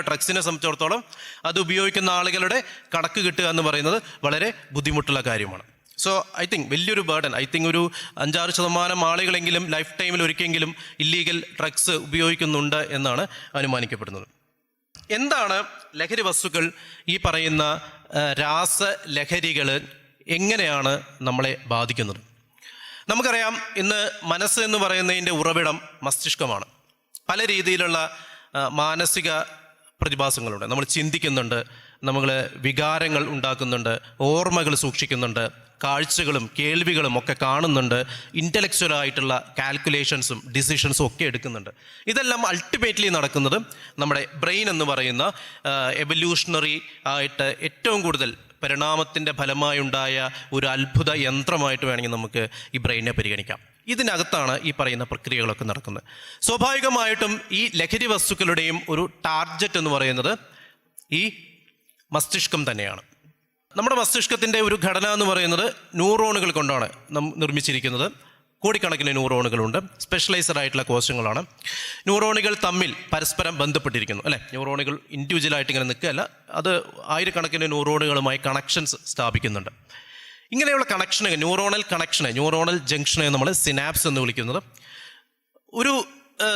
ഡ്രഗ്സിനെ സംബന്ധിച്ചിടത്തോളം അത് ഉപയോഗിക്കുന്ന ആളുകളുടെ കണക്ക് കിട്ടുക എന്ന് പറയുന്നത് വളരെ ബുദ്ധിമുട്ടുള്ള കാര്യമാണ്. സോ ഐ തിങ്ക് വലിയൊരു ബേർഡൻ ഐ തിങ്ക് ഒരു അഞ്ചാറ് ശതമാനം ആളുകളെങ്കിലും ലൈഫ് ടൈമിൽ ഒരിക്കലെങ്കിലും ഇല്ലീഗൽ ഡ്രഗ്സ് ഉപയോഗിക്കുന്നുണ്ട് എന്നാണ് അനുമാനിക്കപ്പെടുന്നത്. എന്താണ് ലഹരി വസ്തുക്കൾ ഈ പറയുന്ന രാസ രാസലഹരികൾ എങ്ങനെയാണ് നമ്മളെ ബാധിക്കുന്നത്? നമുക്കറിയാം ഇന്ന് മനസ്സ് എന്ന് പറയുന്നതിന്റെ ഉറവിടം മസ്തിഷ്കമാണ്. പല രീതിയിലുള്ള മാനസിക പ്രതിഭാസങ്ങളുണ്ട്. നമ്മൾ ചിന്തിക്കുന്നുണ്ട് നമ്മൾ വികാരങ്ങൾ ഉണ്ടാക്കുന്നുണ്ട് ഓർമ്മകൾ സൂക്ഷിക്കുന്നുണ്ട് കാഴ്ചകളും കേൾവികളും ഒക്കെ കാണുന്നുണ്ട് ഇന്റലക്ച്വലായിട്ടുള്ള കാൽക്കുലേഷൻസും ഡിസിഷൻസും ഒക്കെ എടുക്കുന്നുണ്ട്. ഇതെല്ലാം അൾട്ടിമേറ്റ്ലി നടക്കുന്നത് നമ്മുടെ ബ്രെയിൻ എന്ന് പറയുന്ന എവല്യൂഷണറി ആയിട്ട് ഏറ്റവും കൂടുതൽ പരിണാമത്തിന്റെ ഫലമായുണ്ടായ ഒരു അത്ഭുത യന്ത്രമായിട്ട് വേണമെങ്കിൽ നമുക്ക് ഈ ബ്രെയിനെ പരിഗണിക്കാം. ഇതിനകത്താണ് ഈ പറയുന്ന പ്രക്രിയകളൊക്കെ നടക്കുന്നത്. സ്വാഭാവികമായിട്ടും ഈ ലഹരി വസ്തുക്കളുടെയും ഒരു ടാർജറ്റ് എന്ന് പറയുന്നത് ഈ മസ്തിഷ്കം തന്നെയാണ്. നമ്മുടെ മസ്തിഷ്കത്തിന്റെ ഒരു ഘടന എന്ന് പറയുന്നത് ന്യൂറോണുകൾ കൊണ്ടാണ് നിർമ്മിച്ചിരിക്കുന്നത്. കോടിക്കണക്കിന് ന്യൂറോണുകളുണ്ട്. സ്പെഷ്യലൈസ്ഡ് ആയിട്ടുള്ള കോശങ്ങളാണ്. ന്യൂറോണുകൾ തമ്മിൽ പരസ്പരം ബന്ധപ്പെട്ടിരിക്കുന്നു. അല്ലേ? ന്യൂറോണുകൾ ഇൻഡിവിജ്വലായിട്ട് ഇങ്ങനെ നിൽക്കുകയല്ല. അത് ആയിരക്കണക്കിന് ന്യൂറോണുകളുമായി കണക്ഷൻസ് സ്ഥാപിക്കുന്നുണ്ട്. ഇങ്ങനെയുള്ള കണക്ഷന് ന്യൂറോണൽ കണക്ഷന് ന്യൂറോണൽ ജംഗ്ഷനെ നമ്മൾ സിനാപ്സ് എന്ന് വിളിക്കുന്നത്. ഒരു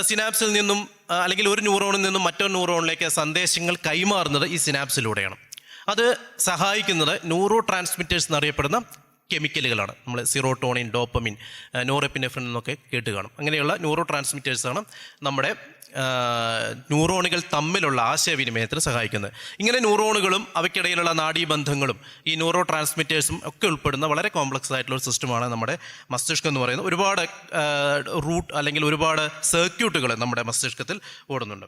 സിനാപ്സിൽ നിന്നും അല്ലെങ്കിൽ ഒരു ന്യൂറോണിൽ നിന്നും മറ്റൊരു ന്യൂറോണിലേക്ക് സന്ദേശങ്ങൾ കൈമാറുന്നത് ഈ സിനാപ്സിലൂടെയാണ് അത് സഹായിക്കുന്നത് ന്യൂറോ ട്രാൻസ്മിറ്റേഴ്സ് എന്നറിയപ്പെടുന്ന കെമിക്കലുകളാണ് നമ്മൾ സിറോട്ടോണിൻ ഡോപ്പമിൻ നോറെപ്പിനെഫ്രിൻ എന്നൊക്കെ കേട്ട് കാണും. അങ്ങനെയുള്ള ന്യൂറോ ട്രാൻസ്മിറ്റേഴ്സാണ് നമ്മുടെ ന്യൂറോണുകൾ തമ്മിലുള്ള ആശയവിനിമയത്തിന് സഹായിക്കുന്നത്. ഇങ്ങനെ ന്യൂറോണുകളും അവയ്ക്കിടയിലുള്ള നാഡീബന്ധങ്ങളും ഈ ന്യൂറോ ട്രാൻസ്മിറ്റേഴ്സും ഒക്കെ ഉൾപ്പെടുന്ന വളരെ കോംപ്ലക്സ് ആയിട്ടുള്ള ഒരു സിസ്റ്റമാണ് നമ്മുടെ മസ്തിഷ്കം എന്ന് പറയുന്നത്. ഒരുപാട് റൂട്ട് അല്ലെങ്കിൽ ഒരുപാട് സർക്യൂട്ടുകൾ നമ്മുടെ മസ്തിഷ്കത്തിൽ ഓടുന്നുണ്ട്.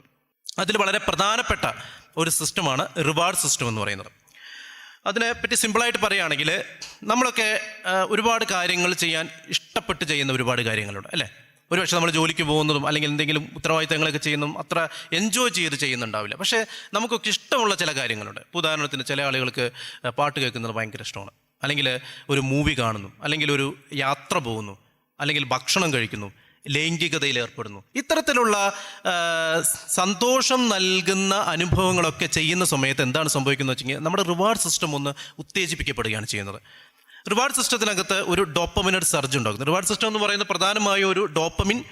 അതിൽ വളരെ പ്രധാനപ്പെട്ട ഒരു സിസ്റ്റമാണ് റിവാർഡ് സിസ്റ്റം എന്ന് പറയുന്നത്. അതിനെപ്പറ്റി സിമ്പിളായിട്ട് പറയുകയാണെങ്കിൽ നമ്മളൊക്കെ ഒരുപാട് കാര്യങ്ങൾ ചെയ്യാൻ ഇഷ്ടപ്പെട്ട് ചെയ്യുന്ന ഒരുപാട് കാര്യങ്ങളുണ്ട് അല്ലേ? ഒരുപക്ഷെ നമ്മൾ ജോലിക്ക് പോകുന്നതും അല്ലെങ്കിൽ എന്തെങ്കിലും ഉത്തരവാദിത്തങ്ങളൊക്കെ ചെയ്യുന്നതും അത്ര എൻജോയ് ചെയ്ത് ചെയ്യുന്നുണ്ടാവില്ല. പക്ഷേ നമുക്കൊക്കെ ഇഷ്ടമുള്ള ചില കാര്യങ്ങളുണ്ട്. ഉദാഹരണത്തിന് ചില ആളുകൾക്ക് പാട്ട് കേൾക്കുന്നത് ഭയങ്കര ഇഷ്ടമാണ്. അല്ലെങ്കിൽ ഒരു മൂവി കാണുന്നു അല്ലെങ്കിൽ ഒരു യാത്ര പോകുന്നു അല്ലെങ്കിൽ ഭക്ഷണം കഴിക്കുന്നു ലൈംഗികതയിൽ ഏർപ്പെടുന്നു ഇത്തരത്തിലുള്ള സന്തോഷം നൽകുന്ന അനുഭവങ്ങളൊക്കെ ചെയ്യുന്ന സമയത്ത് എന്താണ് സംഭവിക്കുന്നത് വെച്ചെങ്കിൽ നമ്മുടെ റിവാർഡ് സിസ്റ്റം ഒന്ന് ഉത്തേജിപ്പിക്കപ്പെടുകയാണ് ചെയ്യുന്നത്. റിവാർഡ് സിസ്റ്റത്തിനകത്ത് ഒരു ഡോപ്പമിനഡ് സർജ് ഉണ്ടാകുന്നു. റിവാർഡ് സിസ്റ്റം എന്ന് പറയുന്നത് പ്രധാനമായും ഒരു ഡോപ്പമിൻ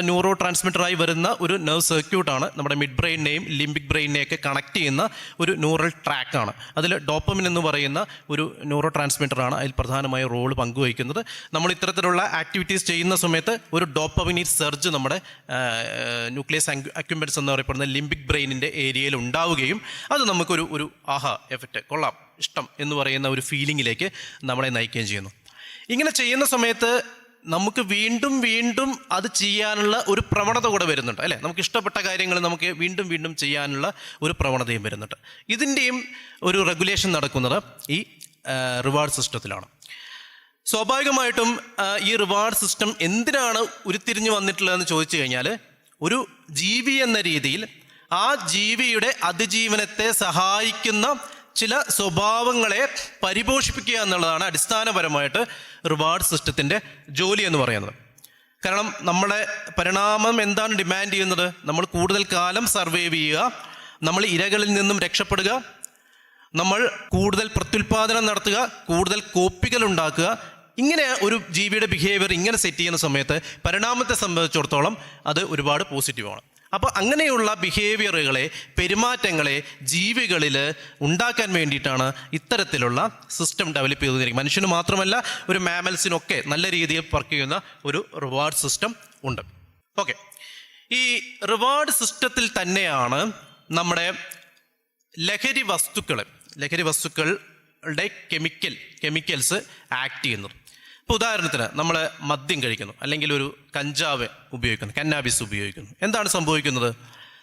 ന്യൂറോ ട്രാൻസ്മിറ്ററായി വരുന്ന ഒരു നെർവ് സർക്യൂട്ടാണ് നമ്മുടെ മിഡ് ബ്രെയിനെയും ലിംബിക് ബ്രെയിനെയൊക്കെ കണക്ട് ചെയ്യുന്ന ഒരു ന്യൂറൽ ട്രാക്കാണ് അതിൽ ഡോപ്പമിൻ എന്ന് പറയുന്ന ഒരു ന്യൂറോ ട്രാൻസ്മിറ്ററാണ് അതിൽ പ്രധാനമായ റോൾ പങ്കുവഹിക്കുന്നത്. നമ്മൾ ഇത്തരത്തിലുള്ള ആക്ടിവിറ്റീസ് ചെയ്യുന്ന സമയത്ത് ഒരു ഡോപ്പമിനി സെർജ് നമ്മുടെ ന്യൂക്ലിയസ് അക്യുമെൻസ് എന്ന് പറയപ്പെടുന്ന ലിംബിക് ബ്രെയിനിന്റെ ഏരിയയിൽ ഉണ്ടാവുകയും അത് നമുക്കൊരു ഒരു ആഹ എഫക്റ്റ് കൊള്ളാം ഇഷ്ടം എന്ന് പറയുന്ന ഒരു ഫീലിങ്ങിലേക്ക് നമ്മളെ നയിക്കുകയും ചെയ്യുന്നു. ഇങ്ങനെ ചെയ്യുന്ന സമയത്ത് നമുക്ക് വീണ്ടും വീണ്ടും അത് ചെയ്യാനുള്ള ഒരു പ്രവണത കൂടെ വരുന്നുണ്ട് അല്ലേ? നമുക്ക് ഇഷ്ടപ്പെട്ട കാര്യങ്ങൾ നമുക്ക് വീണ്ടും വീണ്ടും ചെയ്യാനുള്ള ഒരു പ്രവണതയും വരുന്നുണ്ട്. ഇതിന്റെയും ഒരു റെഗുലേഷൻ നടക്കുന്നത് ഈ റിവാർഡ് സിസ്റ്റത്തിലാണ് സ്വാഭാവികമായിട്ടും ഈ റിവാർഡ് സിസ്റ്റം എന്തിനാണ് ഉരുത്തിരിഞ്ഞു വന്നിട്ടുള്ളതെന്ന് ചോദിച്ചു കഴിഞ്ഞാൽ ഒരു ജീവി എന്ന രീതിയിൽ ആ ജീവിയുടെ അതിജീവനത്തെ സഹായിക്കുന്ന ചില സ്വഭാവങ്ങളെ പരിപോഷിപ്പിക്കുക എന്നുള്ളതാണ് അടിസ്ഥാനപരമായിട്ട് റിവാർഡ് സിസ്റ്റത്തിന്റെ ജോലി എന്ന് പറയുന്നത്. കാരണം നമ്മുടെ പരിണാമം എന്താണ് ഡിമാൻഡ് ചെയ്യുന്നത്? നമ്മൾ കൂടുതൽ കാലം സർവൈവ് ചെയ്യുക നമ്മൾ ഇരകളിൽ നിന്നും രക്ഷപ്പെടുക നമ്മൾ കൂടുതൽ പ്രത്യുൽപാദനം നടത്തുക കൂടുതൽ കോപ്പികൾ ഉണ്ടാക്കുക. ഇങ്ങനെ ഒരു ജീവിയുടെ ബിഹേവിയർ ഇങ്ങനെ സെറ്റ് ചെയ്യുന്ന സമയത്ത് പരിണാമത്തെ സംബന്ധിച്ചിടത്തോളം അത് ഒരുപാട് പോസിറ്റീവാണ് അപ്പോൾ അങ്ങനെയുള്ള ബിഹേവിയറുകളെ പെരുമാറ്റങ്ങളെ ജീവികളിൽ ഉണ്ടാക്കാൻ വേണ്ടിയിട്ടാണ് ഇത്തരത്തിലുള്ള സിസ്റ്റം ഡെവലപ്പ് ചെയ്തിരിക്കുന്നത് മനുഷ്യന് മാത്രമല്ല ഒരു മാമൽസിനൊക്കെ നല്ല രീതിയിൽ വർക്ക് ചെയ്യുന്ന ഒരു റിവാർഡ് സിസ്റ്റം ഉണ്ട്. ഓക്കെ ഈ റിവാർഡ് സിസ്റ്റത്തിൽ തന്നെയാണ് നമ്മുടെ ലഹരി വസ്തുക്കൾ ലഹരി വസ്തുക്കളുടെ കെമിക്കൽ കെമിക്കൽസ് ആക്ട് ചെയ്യുന്നത്. ഇപ്പോൾ ഉദാഹരണത്തിന് നമ്മൾ മദ്യം കഴിക്കുന്നു അല്ലെങ്കിൽ ഒരു കഞ്ചാവ് ഉപയോഗിക്കുന്നു കന്നാബിസ് ഉപയോഗിക്കുന്നു. എന്താണ് സംഭവിക്കുന്നത്?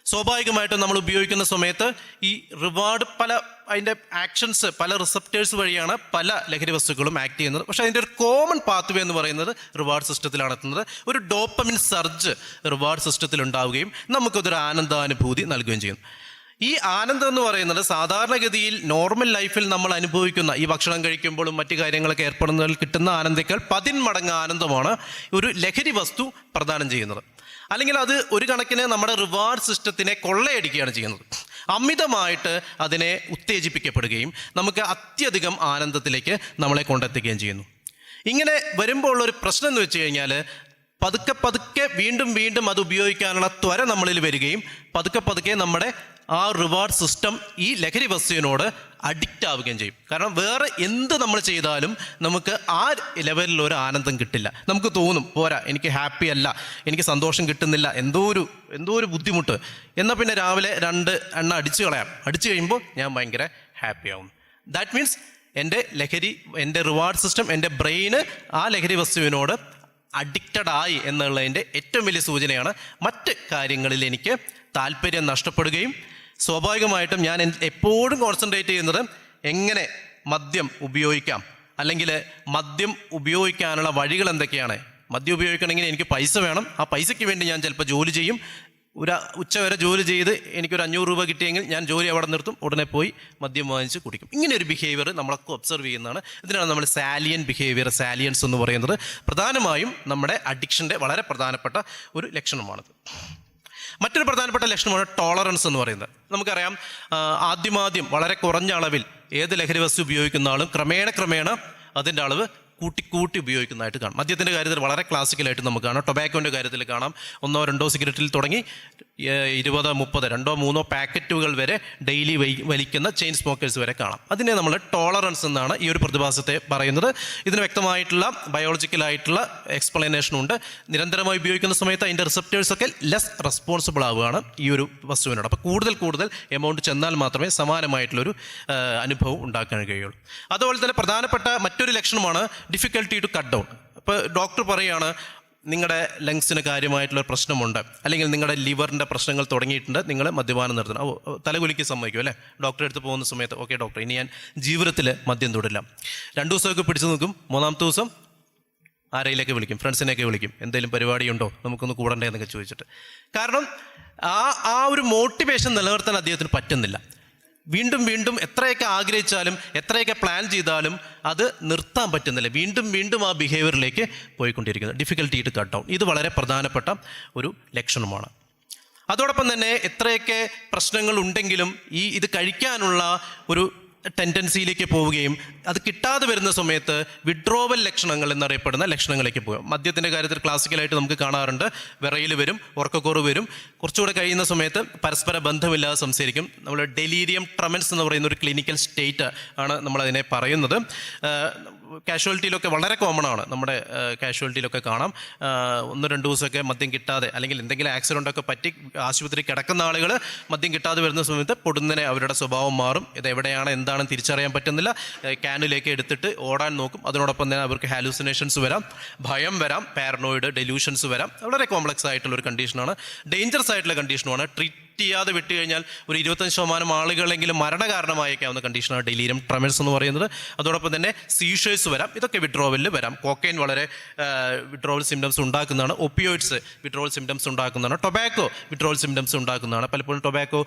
സ്വാഭാവികമായിട്ടും നമ്മൾ ഉപയോഗിക്കുന്ന സമയത്ത് ഈ റിവാർഡ് പല അതിന്റെ ആക്ഷൻസ് പല റിസപ്റ്റേഴ്സ് വഴിയാണ് പല ലഹരി വസ്തുക്കളും ആക്ട് ചെയ്യുന്നത്. പക്ഷേ അതിന്റെ ഒരു കോമൺ പാത്വേ എന്ന് പറയുന്നത് റിവാർഡ് സിസ്റ്റത്തിലാണ് എത്തുന്നത്. ഒരു ഡോപ്പമിൻ സർജ് റിവാർഡ് സിസ്റ്റത്തിൽ ഉണ്ടാവുകയും നമുക്കതൊരു ആനന്ദാനുഭൂതി നൽകുകയും ചെയ്യും ഈ ആനന്ദം എന്ന് പറയുന്നത് സാധാരണഗതിയിൽ നോർമൽ ലൈഫിൽ നമ്മൾ അനുഭവിക്കുന്ന ഈ ഭക്ഷണം കഴിക്കുമ്പോഴും മറ്റു കാര്യങ്ങളൊക്കെ ഏർപ്പെടുന്നതിൽ കിട്ടുന്ന ആനന്ദേക്കാൾ പതിന്മടങ്ങ് ആനന്ദമാണ് ഒരു ലഹരി വസ്തു പ്രദാനം ചെയ്യുന്നത്. അല്ലെങ്കിൽ അത് ഒരു കണക്കിന് നമ്മുടെ റിവാർഡ് സിസ്റ്റത്തിനെ കൊള്ളയടിക്കുകയാണ് ചെയ്യുന്നത്. അമിതമായിട്ട് അതിനെ ഉത്തേജിപ്പിക്കപ്പെടുകയും നമുക്ക് അത്യധികം ആനന്ദത്തിലേക്ക് നമ്മളെ കൊണ്ടെത്തിക്കുകയും ചെയ്യുന്നു. ഇങ്ങനെ വരുമ്പോൾ ഉള്ളൊരു പ്രശ്നം എന്ന് വെച്ച് കഴിഞ്ഞാൽ പതുക്കെ പതുക്കെ വീണ്ടും വീണ്ടും അത് ഉപയോഗിക്കാനുള്ള ത്വര നമ്മളിൽ വരികയും പതുക്കെ പതുക്കെ നമ്മുടെ ആ റിവാർഡ് സിസ്റ്റം ഈ ലഹരി വസ്തുവിനോട് അഡിക്റ്റ് ആവുകയും ചെയ്യും. കാരണം വേറെ എന്ത് നമ്മൾ ചെയ്താലും നമുക്ക് ആ ലെവലിൽ ഒരു ആനന്ദം കിട്ടില്ല. നമുക്ക് തോന്നും പോരാ എനിക്ക് ഹാപ്പി അല്ല എനിക്ക് സന്തോഷം കിട്ടുന്നില്ല എന്തോ ഒരു എന്തോ ഒരു ബുദ്ധിമുട്ട്. എന്നാൽ പിന്നെ രാവിലെ രണ്ട് എണ്ണ അടിച്ചു കളയാം. അടിച്ചു കഴിയുമ്പോൾ ഞാൻ ഭയങ്കര ഹാപ്പി ആവും. ദാറ്റ് മീൻസ് എന്റെ ലഹരി എന്റെ റിവാർഡ് സിസ്റ്റം എന്റെ ബ്രെയിന് ആ ലഹരി വസ്തുവിനോട് അഡിക്റ്റഡ് ആയി എന്നുള്ളതിന്റെ ഏറ്റവും വലിയ സൂചനയാണ് മറ്റ് കാര്യങ്ങളിൽ എനിക്ക് താല്പര്യം നഷ്ടപ്പെടുകയും സ്വാഭാവികമായിട്ടും ഞാൻ എപ്പോഴും കോൺസെൻട്രേറ്റ് ചെയ്യുന്നത് എങ്ങനെ മദ്യം ഉപയോഗിക്കാം? അല്ലെങ്കിൽ മദ്യം ഉപയോഗിക്കാനുള്ള വഴികൾ എന്തൊക്കെയാണ്? മദ്യം ഉപയോഗിക്കണമെങ്കിൽ എനിക്ക് പൈസ വേണം. ആ പൈസയ്ക്ക് വേണ്ടി ഞാൻ ചിലപ്പോൾ ജോലി ചെയ്യും. ഒരു ഉച്ച വരെ ജോലി ചെയ്ത് എനിക്കൊരു അഞ്ഞൂറ് രൂപ കിട്ടിയെങ്കിൽ ഞാൻ ജോലി അവിടെ നിർത്തും. ഉടനെ പോയി മദ്യം വാങ്ങിച്ച് കുടിക്കും. ഇങ്ങനെ ഒരു ബിഹേവിയർ നമ്മളൊക്കെ ഒബ്സർവ് ചെയ്യുന്നതാണ്. ഇതിനാണ് നമ്മൾ സാലിയൻ ബിഹേവിയർ സാലിയൻസ് എന്ന് പറയുന്നത്. പ്രധാനമായും നമ്മുടെ അഡിക്ഷന്റെ വളരെ പ്രധാനപ്പെട്ട ഒരു ലക്ഷണമാണത്. മറ്റൊരു പ്രധാനപ്പെട്ട ലക്ഷണമാണ് ടോളറൻസ് എന്ന് പറയുന്നത്. നമുക്കറിയാം ആദ്യമാദ്യം വളരെ കുറഞ്ഞ അളവിൽ ഏത് ലഹരി വസ്തു ഉപയോഗിക്കുന്ന ആളും ക്രമേണ ക്രമേണ അതിന്റെ അളവ് കൂട്ടി കൂട്ടി ഉപയോഗിക്കുന്നതായിട്ട് കാണാം. മദ്യത്തിന്റെ കാര്യത്തിൽ വളരെ ക്ലാസിക്കലായിട്ട് നമുക്ക് കാണാം. ടൊബാക്കോന്റെ കാര്യത്തിൽ കാണാം. ഒന്നോ രണ്ടോ സിഗരറ്റിൽ തുടങ്ങി ഇരുപത് മുപ്പത് രണ്ടോ മൂന്നോ പാക്കറ്റുകൾ വരെ ഡെയിലി വലിക്കുന്ന ചെയിൻ സ്മോക്കേഴ്സ് വരെ കാണാം. അതിനെ നമ്മൾ ടോളറൻസ് എന്നാണ് ഈ ഒരു പ്രതിഭാസത്തെ പറയുന്നത്. ഇതിന് വ്യക്തമായിട്ടുള്ള ബയോളജിക്കലായിട്ടുള്ള എക്സ്പ്ലനേഷൻ ഉണ്ട്. നിരന്തരമായി ഉപയോഗിക്കുന്ന സമയത്ത് അതിന്റെ റിസപ്റ്റേഴ്സ് ഒക്കെ ലെസ് റെസ്പോൺസിബിൾ ആവുകയാണ് ഈ ഒരു വസ്തുവിനോട്. അപ്പോൾ കൂടുതൽ കൂടുതൽ എമൗണ്ട് ചെന്നാൽ മാത്രമേ സമാനമായിട്ടുള്ളൊരു അനുഭവം ഉണ്ടാക്കാൻ കഴിയുള്ളൂ. അതുപോലെ തന്നെ പ്രധാനപ്പെട്ട മറ്റൊരു ലക്ഷണമാണ് ഡിഫിക്കൽട്ടി ടു കട്ട് ഡൗൺ ഇപ്പോൾ ഡോക്ടർ പറയുകയാണ് നിങ്ങളുടെ ലങ്സിന് കാര്യമായിട്ടുള്ള പ്രശ്നമുണ്ട്. അല്ലെങ്കിൽ നിങ്ങളുടെ ലിവറിന്റെ പ്രശ്നങ്ങൾ തുടങ്ങിയിട്ടുണ്ട് നിങ്ങൾ മദ്യപാനം നിർത്തണം. തലകുലിക്ക് സമ്മതിക്കും അല്ലേ? ഡോക്ടറെ അടുത്ത് പോകുന്ന സമയത്ത് ഓക്കെ ഡോക്ടർ ഇനി ഞാൻ ജീവിതത്തിൽ മദ്യം തൊടില്ല. രണ്ടു ദിവസമൊക്കെ പിടിച്ചു നിൽക്കും മൂന്നാമത്തെ ദിവസം ആരെയിലേക്ക് വിളിക്കും ഫ്രണ്ട്സിനെയൊക്കെ വിളിക്കും. എന്തെങ്കിലും പരിപാടിയുണ്ടോ? നമുക്കൊന്ന് കൂടണ്ടേ എന്നൊക്കെ ചോദിച്ചിട്ട്. കാരണം ആ ആ ഒരു മോട്ടിവേഷൻ നിലനിർത്താൻ അദ്ദേഹത്തിന് പറ്റുന്നില്ല. വീണ്ടും വീണ്ടും എത്രയൊക്കെ ആഗ്രഹിച്ചാലും എത്രയൊക്കെ പ്ലാൻ ചെയ്താലും അത് നിർത്താൻ പറ്റുന്നില്ല. വീണ്ടും വീണ്ടും ആ ബിഹേവിയറിലേക്ക് പോയിക്കൊണ്ടിരിക്കുന്നത് ഡിഫിക്കൽട്ടി ടു കട്ട് ഡൗൺ ഇത് വളരെ പ്രധാനപ്പെട്ട ഒരു ലക്ഷണമാണ്. അതോടൊപ്പം തന്നെ എത്രയൊക്കെ പ്രശ്നങ്ങൾ ഉണ്ടെങ്കിലും ഈ ഇത് കഴിക്കാനുള്ള ഒരു ടെൻഡൻസിയിലേക്ക് പോവുകയും അത് കിട്ടാതെ വരുന്ന സമയത്ത് വിഡ്രോവൽ ലക്ഷണങ്ങൾ എന്നറിയപ്പെടുന്ന ലക്ഷണങ്ങളിലേക്ക് പോകും മദ്യത്തിന്റെ കാര്യത്തിൽ ക്ലാസിക്കലായിട്ട് നമുക്ക് കാണാറുണ്ട്. വിറയിൽ വരും ഉറക്കക്കുറവ് വരും. കുറച്ചുകൂടെ കഴിയുന്ന സമയത്ത് പരസ്പര ബന്ധമില്ലാതെ സംസാരിക്കും. നമ്മൾ ഡെലീരിയം ട്രമൻസ് എന്ന് പറയുന്ന ഒരു ക്ലിനിക്കൽ സ്റ്റേറ്റ് ആണ് നമ്മളതിനെ പറയുന്നത്. കാഷ്വാലിറ്റിയിലൊക്കെ വളരെ കോമൺ ആണ് നമ്മുടെ കാഷ്വാലിറ്റിയിലൊക്കെ കാണാം. ഒന്ന് രണ്ട് ദിവസമൊക്കെ മദ്യം കിട്ടാതെ അല്ലെങ്കിൽ എന്തെങ്കിലും ആക്സിഡന്റ് ഒക്കെ പറ്റി ആശുപത്രി കിടക്കുന്ന ആളുകൾ മദ്യം കിട്ടാതെ വരുന്ന സമയത്ത് പൊടുന്നനെ അവരുടെ സ്വഭാവം മാറും. ഇത് എവിടെയാണ് എന്താണെന്ന് തിരിച്ചറിയാൻ പറ്റുന്നില്ല. ക്യാനിലേക്ക് എടുത്തിട്ട് ഓടാൻ നോക്കും. അതിനോടൊപ്പം തന്നെ അവർക്ക് ഹാലൂസിനേഷൻസ് വരാം ഭയം വരാം പാരനോയിഡ് ഡെലൂഷൻസ് വരാം. വളരെ കോംപ്ലക്സ് ആയിട്ടുള്ള ഒരു കണ്ടീഷനാണ് ഡേഞ്ചറസ് ആയിട്ടുള്ള കണ്ടീഷനുമാണ് ട്രീറ്റ് ചെയ്യാതെ വിട്ടു കഴിഞ്ഞാൽ ഒരു ഇരുപത്തഞ്ച് ശതമാനം ആളുകളെങ്കിലും മരണകാരണമായേക്കാവുന്ന കണ്ടീഷനാണ് ഡെലീരിയം ട്രമേഴ്സ് എന്ന് പറയുന്നത്. അതോടൊപ്പം തന്നെ സീഷേഴ്സ് വരാം. ഇതൊക്കെ വിഡ്രോവലിൽ വരാം. കോക്കൈൻ വളരെ വിഡ്രോവൽ സിംറ്റംസ് ഉണ്ടാക്കുന്നതാണ്. ഒപ്പിയോയിഡ്സ് വിഡ്രോവൽ സിംറ്റംസ് ഉണ്ടാക്കുന്നതാണ്. ടൊബാക്കോ വിഡ്രോവൽ സിംറ്റംസ് ഉണ്ടാക്കുന്നതാണ്. പലപ്പോഴും ടൊബാക്കോ